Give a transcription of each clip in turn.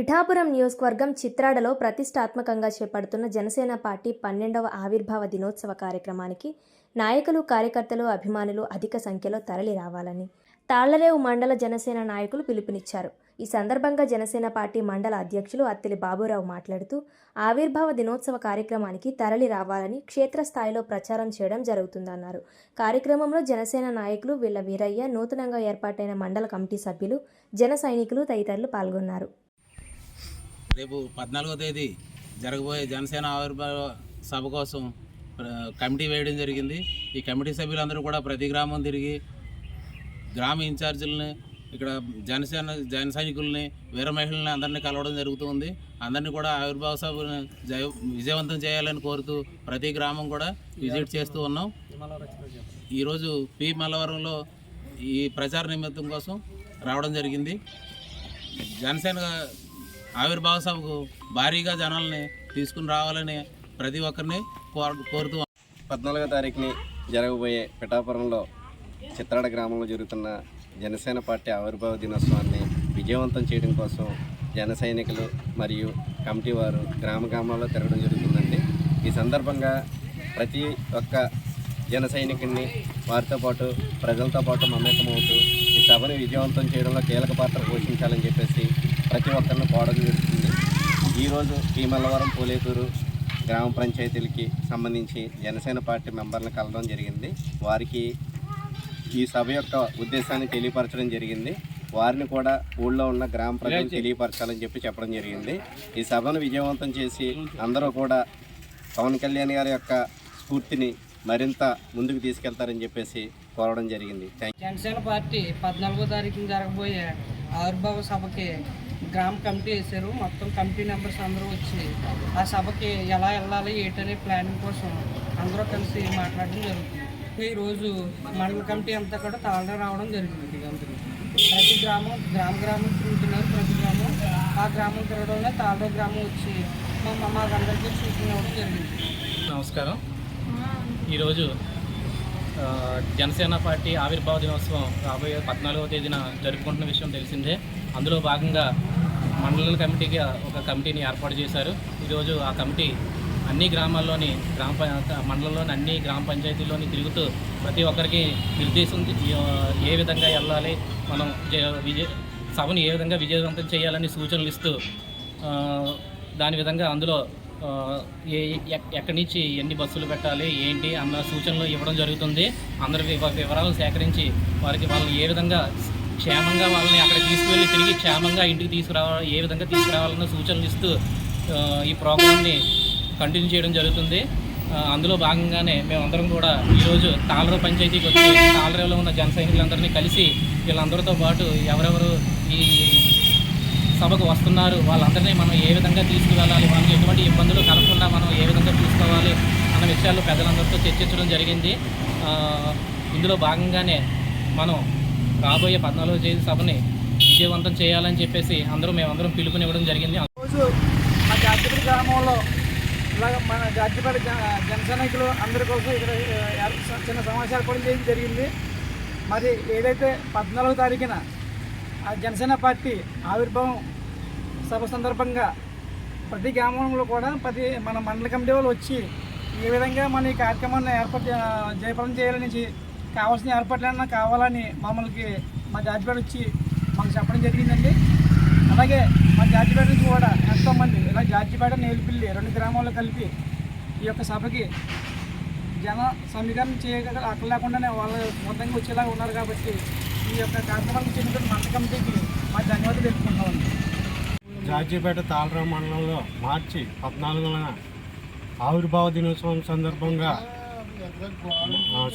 పిఠాపురం నియోజకవర్గం చిత్రాడలో ప్రతిష్టాత్మకంగా చేపడుతున్న జనసేన పార్టీ పన్నెండవ ఆవిర్భావ దినోత్సవ కార్యక్రమానికి నాయకులు కార్యకర్తలు అభిమానులు అధిక సంఖ్యలో తరలి రావాలని తాళ్ళరేవు మండల జనసేన నాయకులు పిలుపునిచ్చారు. ఈ సందర్భంగా జనసేన పార్టీ మండల అధ్యక్షులు అత్తిలి బాబురావు మాట్లాడుతూ ఆవిర్భావ దినోత్సవ కార్యక్రమానికి తరలి రావాలని క్షేత్రస్థాయిలో ప్రచారం చేయడం జరుగుతుందన్నారు. కార్యక్రమంలో జనసేన నాయకులు వీళ్ళ వీరయ్య నూతనంగా ఏర్పాటైన మండల కమిటీ సభ్యులు జన సైనికులు తదితరులు పాల్గొన్నారు. రేపు పద్నాలుగో తేదీ జరగబోయే జనసేన ఆవిర్భావ సభ కోసం కమిటీ వేయడం జరిగింది. ఈ కమిటీ సభ్యులందరూ కూడా ప్రతి గ్రామం తిరిగి గ్రామ ఇన్ఛార్జీలని ఇక్కడ జనసేన జన సైనికుల్ని వీర మహిళల్ని అందరినీ కలవడం జరుగుతుంది. అందరినీ కూడా ఆవిర్భావ సభను జయ విజయవంతం చేయాలని కోరుతూ ప్రతి గ్రామం కూడా విజిట్ చేస్తూ ఉన్నాం. ఈరోజు పి మల్లవరంలో ఈ ప్రచార నిమిత్తం కోసం రావడం జరిగింది. జనసేన ఆవిర్భావ సభకు భారీగా జనాల్ని తీసుకుని రావాలని ప్రతి ఒక్కరిని కోరుతూ పద్నాలుగో తారీఖుని జరగబోయే పిఠాపురంలో చిత్రాడ గ్రామంలో జరుగుతున్న జనసేన పార్టీ ఆవిర్భావ దినోత్సవాన్ని విజయవంతం చేయడం కోసం జన సైనికులు మరియు కమిటీ వారు గ్రామ గ్రామాల్లో తిరగడం జరుగుతుందండి. ఈ సందర్భంగా ప్రతి ఒక్క జన సైనికుడిని వారితో పాటు ప్రజలతో పాటు మమేకమవుతూ ఈ సభను విజయవంతం చేయడంలో కీలక పాత్ర పోషించాలని చెప్పేసి ప్రతి ఒక్కరిని కోరడం జరుగుతుంది ఈరోజు ఈ మల్లవరం పోలేకూరు గ్రామ పంచాయతీలకి సంబంధించి జనసేన పార్టీ మెంబర్లను కలవడం జరిగింది. వారికి ఈ సభ యొక్క ఉద్దేశాన్ని తెలియపరచడం జరిగింది. వారిని కూడా ఊళ్ళో ఉన్న గ్రామ ప్రజలకు తెలియపరచాలని చెప్పి చెప్పడం జరిగింది. ఈ సభను విజయవంతం చేసి అందరూ కూడా పవన్ కళ్యాణ్ గారి యొక్క స్ఫూర్తిని మరింత ముందుకు తీసుకెళ్తారని చెప్పేసి కోరడం జరిగింది. జనసేన పార్టీ పద్నాలుగో తారీఖున జరగబోయే ఆవిర్భావ సభకి గ్రామ కమిటీ వేశారు. మొత్తం కమిటీ మెంబర్స్ అందరూ వచ్చి ఆ సభకి ఎలా వెళ్ళాలి ఏంటనే ప్లానింగ్ కోసం అందరూ కలిసి మాట్లాడడం జరుగుతుంది. ఈరోజు మండల కమిటీ అంతా కూడా తాళ రావడం జరిగింది ప్రతి గ్రామం గ్రామ గ్రామం తిరుగుతున్నారు. ప్రతి గ్రామం ఆ గ్రామం తిరగడంలో తాళ గ్రామం వచ్చి మా మాకందరికీ సూచన ఇవ్వడం జరిగింది నమస్కారం. ఈరోజు జనసేన పార్టీ ఆవిర్భావ దినోత్సవం రాబోయే పద్నాలుగవ తేదీన జరుపుకుంటున్న విషయం తెలిసిందే. అందులో భాగంగా మండల కమిటీకి ఒక కమిటీని ఏర్పాటు చేశారు. ఈరోజు ఆ కమిటీ అన్ని గ్రామాల్లోని గ్రామ మండలంలోని అన్ని గ్రామ పంచాయతీల్లోని తిరుగుతూ ప్రతి ఒక్కరికి నిర్దేశం ఏ విధంగా వెళ్ళాలి మనం విజయ సభను ఏ విధంగా విజయవంతం చేయాలని సూచనలు ఇస్తూ దాని విధంగా అందులో ఏ ఎక్- ఎక్కడి నుంచి ఎన్ని బస్సులు పెట్టాలి ఏంటి అన్న సూచనలు ఇవ్వడం జరుగుతుంది. అందరి వివరాలు సేకరించి వారికి వాళ్ళని ఏ విధంగా క్షేమంగా వాళ్ళని అక్కడ తీసుకువెళ్ళి తిరిగి క్షేమంగా ఇంటికి తీసుకురావాలి ఏ విధంగా తీసుకురావాలన్న సూచనలు ఇస్తూ ఈ ప్రోగ్రామ్ని కంటిన్యూ చేయడం జరుగుతుంది. అందులో భాగంగానే మేమందరం కూడా ఈరోజు తాళరు పంచాయతీకి వచ్చి తాళరేలో ఉన్న జన సైనికులందరినీ కలిసి వీళ్ళందరితో పాటు ఎవరెవరు ఈ సభకు వస్తున్నారు వాళ్ళందరినీ మనం ఏ విధంగా తీసుకువెళ్ళాలి వాళ్ళకి ఎటువంటి ఇబ్బందులు కలగకుండా మనం ఏ విధంగా చూసుకోవాలి అన్న విషయాలు పెద్దలందరితో చర్చించడం జరిగింది. ఇందులో భాగంగానే మనం రాబోయే పద్నాలుగో తేదీ సభని విజయవంతం చేయాలని చెప్పేసి అందరూ మేమందరం పిలుపునివ్వడం జరిగింది. రోజు మా జాతిపేట గ్రామంలో ఇలాగ మన జాతిపేట జన సైనికులు అందరి కోసం ఇక్కడ చిన్న సమాచారం కూడా చేయడం జరిగింది. మరి ఏదైతే పద్నాలుగో తారీఖున ఆ జనసేన పార్టీ ఆవిర్భావం సభ సందర్భంగా ప్రతి గ్రామంలో కూడా ప్రతి మన మండల కమిటీ వాళ్ళు వచ్చి ఏ విధంగా మన ఈ కార్యక్రమాన్ని ఏర్పాటు చే- జయప్రదం చేయాలని కావాల్సిన ఏర్పాట్లన్నా కావాలని మమ్మల్ని మా జాతిపేట వచ్చి మాకు చెప్పడం జరిగిందండి. అలాగే మా జాతిపేట నుంచి కూడా ఎంతోమంది ఇలా జాతిపేట నేలుపిల్లి రెండు గ్రామాల్లో కలిపి ఈ యొక్క సభకి జన సమీకరణ చేయగల అక్కడ లేకుండానే వాళ్ళు మొత్తంగా వచ్చేలాగా ఉన్నారు కాబట్టి ఈ యొక్క కార్యక్రమానికి చెందిన మండ కమిటీకి మా ధన్యవాదాలు తెలుపుకుంటామండి జార్జిపేట తాళరావు మండలంలో మార్చి పద్నాలుగున ఆవిర్భావ దినోత్సవం సందర్భంగా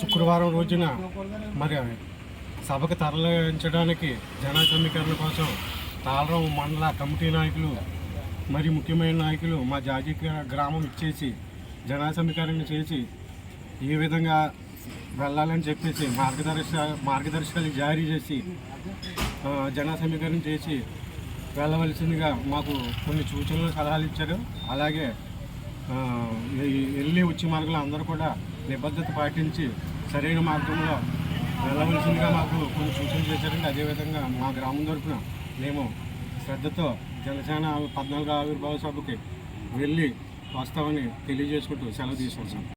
శుక్రవారం రోజున మరి సభకు తరలించడానికి జన సమీకరణ కోసం తాళరావు మండల కమిటీ నాయకులు మరి ముఖ్యమైన నాయకులు మా జాజీ గ్రామం ఇచ్చేసి జన సమీకరణ చేసి ఏ విధంగా వెళ్ళాలని చెప్పేసి మార్గదర్శ మార్గదర్శకాలు జారీ చేసి ఆ, జన సమీకరణ చేసి వెళ్ళవలసిందిగా మాకు కొన్ని సూచనలు సలహాలు ఇచ్చారు. అలాగే వెళ్ళి వచ్చే మార్గంలో అందరూ కూడా నిబద్ధత పాటించి సరైన మార్గంలో వెళ్ళవలసిందిగా మాకు కొన్ని సూచనలు చేశారండి. అదేవిధంగా మా గ్రామం తరఫున మేము శ్రద్ధతో జనసేన పద్నాలుగు ఆవిర్భావ సభకి వెళ్ళి వస్తామని తెలియజేసుకుంటూ సెలవు తీసుకుంటాం